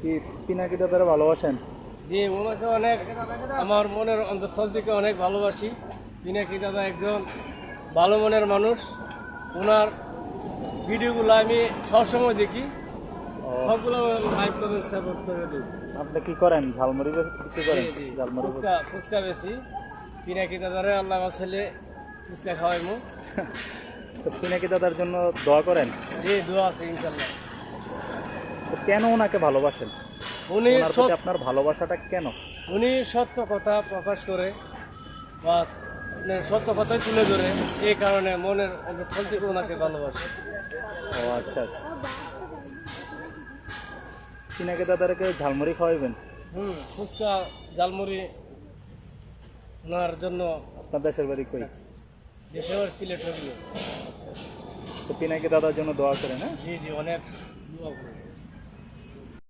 কি পিনাকি দাদারা ভালোবাসেন? জি ওনাকে অনেক আমার মনের অন্তঃস্থল থেকে অনেক ভালোবাসি। পিনাকি দাদা একজন ভালো মনের মানুষ। ওনার ভিডিওগুলো আমি সবসময় দেখি। সবগুলো লাইভ কমেন্ট সাপোর্ট করে দিই। আপনি কি করেন? ঝালমুড়ি বিক্রি করেন। ঝালমুড়ি ফুচকা ফুচকা বেশি। পিনাকি দাদারে আল্লাহ আমার ছেলে ফুচকা খাওয়াইমু। তো পিনাকি দাদার জন্য দোয়া করেন? জি দোয়া আছে ইনশাল্লাহ। কেন ওনাকে ভালোবাসেন? উনি আপনার ভালোবাসাটা কেন? উনি সত্য কথা প্রকাশ করে বাস মানে সত্য কথাই তুলে ধরে এই কারণে মনের অন্তঃস্থল থেকে ওনাকে ভালোবাসে। ও আচ্ছা আচ্ছা। পিনাকি দাদারকে ঝালমুড়ি খাওয়াইবেন? হুম ফুচকা ঝালমুড়ি ওনার জন্য আপনার দেশের বাড়ি কই? দেশের সিলেট হয়ে তো পিনাকি দাদার জন্য দোয়া করেন হ্যাঁ? জি জি অনেক দোয়া করি।